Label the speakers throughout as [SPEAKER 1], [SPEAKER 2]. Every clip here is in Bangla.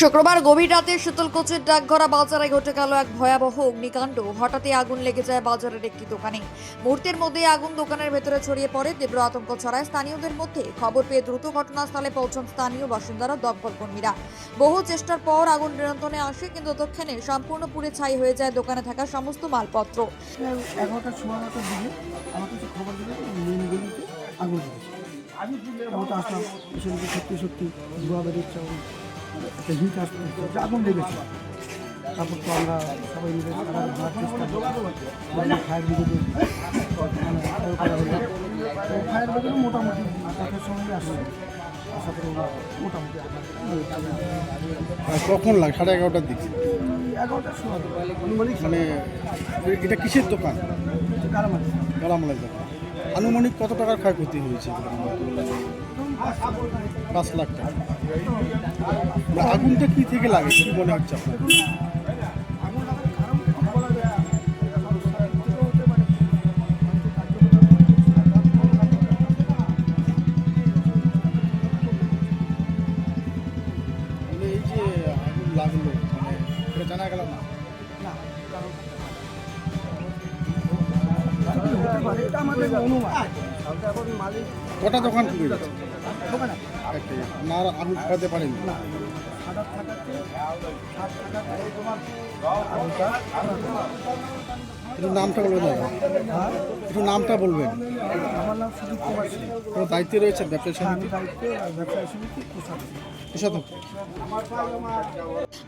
[SPEAKER 1] শুক্রবার গভীর রাতে শীতলকুচির ডাকঘরা বাজারে ঘটে গেল এক ভয়াবহ অগ্নিকাণ্ড। হঠাৎই আগুন লেগে যায় বাজারের একটি দোকানে। মুহূর্তের মধ্যে আগুন দোকানের ভেতরে ছড়িয়ে পড়ে তীব্র আতঙ্ক ছড়ায় স্থানীয়দের মধ্যে। খবর পেয়ে দ্রুত ঘটনাস্থলে পৌঁছন স্থানীয় বাসিন্দারা দমকল কর্মীরা। বহু চেষ্টার পর আগুন নিয়ন্ত্রণে আসে কিন্তু তৎক্ষণে সম্পূর্ণ পুড়ে ছাই হয়ে যায় দোকানে থাকা সমস্ত মালপত্র।
[SPEAKER 2] এগারোটার সময় মতো দিকে আমার কাছে খবর দিলে আগুন আমি আসলাম সত্যি সত্যি ধোয়া বেরোচ্ছে হিট আসতে আগুন লেগেছে। তারপর তো আমরা সবাই মিলে ধরার চেষ্টা ফায়ার ব্রিগেডে করা হলো ফায়ার ব্রিগেড মোটামুটি সঙ্গে আশা করি মোটামুটি
[SPEAKER 3] কখন লাগে সাড়ে এগারোটার দিকে?
[SPEAKER 2] এগারোটার সময়।
[SPEAKER 3] মানে এটা কিসের দোকান? গালামালের দোকান। আনুমানিক কত টাকার ক্ষয়ক্ষতি হয়েছে? পাঁচ লাখ টাকা। মানে আগুনটা কি থেকে লাগে কি মনে হচ্ছে আপনার? মানে এই যে লাগল মানে এটা জানা গেল না? কটা দোকান খুলে গেছে? আপনার আগুন খাওয়াতে পারেন। নামটা দাদা
[SPEAKER 2] আর
[SPEAKER 3] একটু নামটা বলবেন?
[SPEAKER 2] আমার নাম সুদীপ কুমার সিং
[SPEAKER 3] কোনো দায়িত্বে রয়েছে ব্যবসায়ী সমিতি?
[SPEAKER 2] দায়িত্বে ব্যবসায়ী সমিতি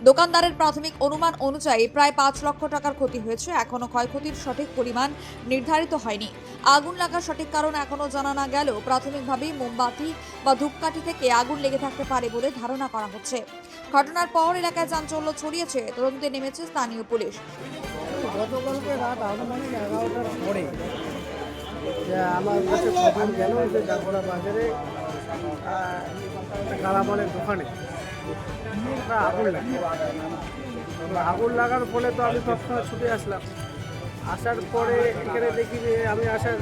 [SPEAKER 1] দোকানদারের প্রাথমিক অনুমান অনুযায়ী প্রায় পাঁচ লক্ষ টাকার ক্ষতি হয়েছে এখনও ক্ষয়ক্ষতির সঠিক পরিমাণ নির্ধারিত হয়নি। আগুন লাগার সঠিক কারণ এখনও জানা না গেলেও প্রাথমিকভাবে মোমবাতি বা ধূপকাঠি থেকে আগুন লেগে থাকতে পারে বলে ধারণা করা হচ্ছে। ঘটনার পর এলাকায় চাঞ্চল্য ছড়িয়েছে তদন্তে নেমেছে স্থানীয় পুলিশ।
[SPEAKER 2] গতকালকে রাত আনুমানিক এগারোটার পরে যে আমার কাছে খবর গেল যে জাগরা বাজারে কালামালের দোকানে। আগুন লাগে। আগুন লাগার ফলে তো আমি তৎক্ষণাৎ ছুটে আসলাম। আসার পরে এখানে দেখি যে আমি আসার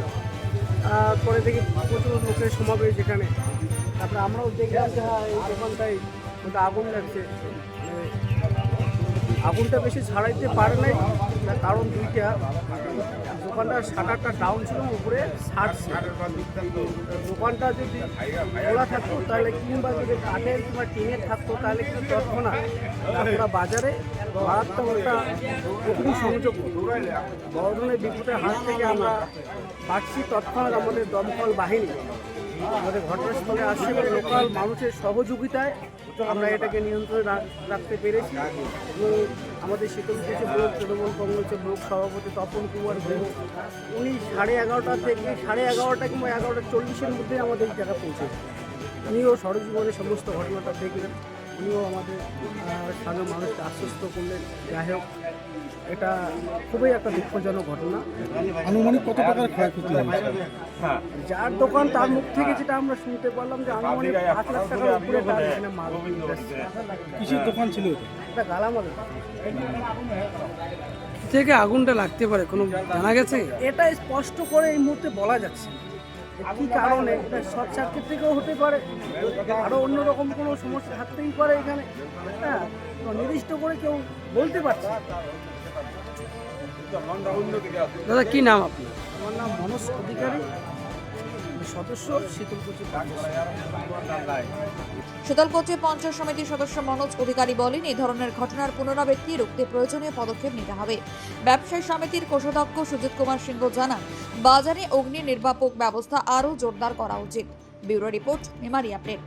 [SPEAKER 2] পরে দেখি প্রচুর লোকের সমাবেশ এখানে। তারপরে আমরাও দেখলাম যে হ্যাঁ এই দোকানটায় ওটা আগুন লাগছে। আগুনটা বেশি ছাড়াইতে পারে নাই। তার কারণ দুইটা। দোকানটার শাটারটা ডাউন ছিল, উপরে ছাড়ছে দোকানটা যদি খোলা থাকতো, তাহলে কিংবা যদি কাঠের কিংবা টিনের থাকতো, তাহলে কিন্তু তৎক্ষণাৎ আমরা বাজারে মারাত্মক একটা অগ্নি সংযোগ বড় ধরনের বিপদের হাত থেকে আমরা পাচ্ছি তৎক্ষণাৎ আমাদের দমকল বাহিনী আমাদের ঘটনাস্থলে আসছে এবং লোকাল মানুষের সহযোগিতায় আমরা এটাকে নিয়ন্ত্রণে রাখতে পেরেছি। এবং আমাদের শীতলকুচি ব্লক তৃণমূল কংগ্রেসের ব্লক সভাপতি তপন কুমার গুহ, উনি সাড়ে এগারোটা থেকে সাড়ে এগারোটা কিংবা এগারোটা চল্লিশের মধ্যে আমাদের এই জায়গায় পৌঁছেছে। উনিও সরজীবনের সমস্ত ঘটনাটা দেখলেন। উনিও আমাদের সাধারণ মানুষকে আশ্বস্ত করলেন যাই হোক এটা খুবই একটা দুঃখজনক ঘটনা
[SPEAKER 3] আনুমানিক কত টাকার ক্ষয়ক্ষতি হয়েছে
[SPEAKER 2] যার দোকান তার মুখ থেকে যেটা আমরা শুনতে পারলাম যে আনুমানিক পাঁচ লাখ টাকার উপরে তার এখানে মাল।
[SPEAKER 3] কিসের দোকান ছিল এটা?
[SPEAKER 2] গালামালের
[SPEAKER 4] থেকে আগুনটা লাগতে পারে কোনো জানা গেছে
[SPEAKER 2] এটা স্পষ্ট করে এই মুহূর্তে বলা যাচ্ছে না। কি কারণে? শর্ট সার্কিট থেকেও হতে পারে। আরও অন্যরকম কোনো সমস্যা থাকতেই পারে এখানে। হ্যাঁ তো নির্দিষ্ট করে কেউ বলতে পারছে না।
[SPEAKER 4] দাদা কি নাম আপনার?
[SPEAKER 2] আমার নাম মনোজ অধিকারী। সদস্য,
[SPEAKER 1] শীতলকুচি পঞ্চায়েত। সমিতির সদস্য মনোজ অধিকারী বলেন, এই ধরনের ঘটনার পুনরাবৃত্তি রুখতে প্রয়োজনীয় পদক্ষেপ নিতে হবে ব্যবসায়ী সমিতির কোষাধ্যক্ষ সুজিত কুমার সিংহ জানান, বাজারে অগ্নি নির্বাপক ব্যবস্থা আরও জোরদার করা উচিত ব্যুরো রিপোর্ট, মেমারি আপডেট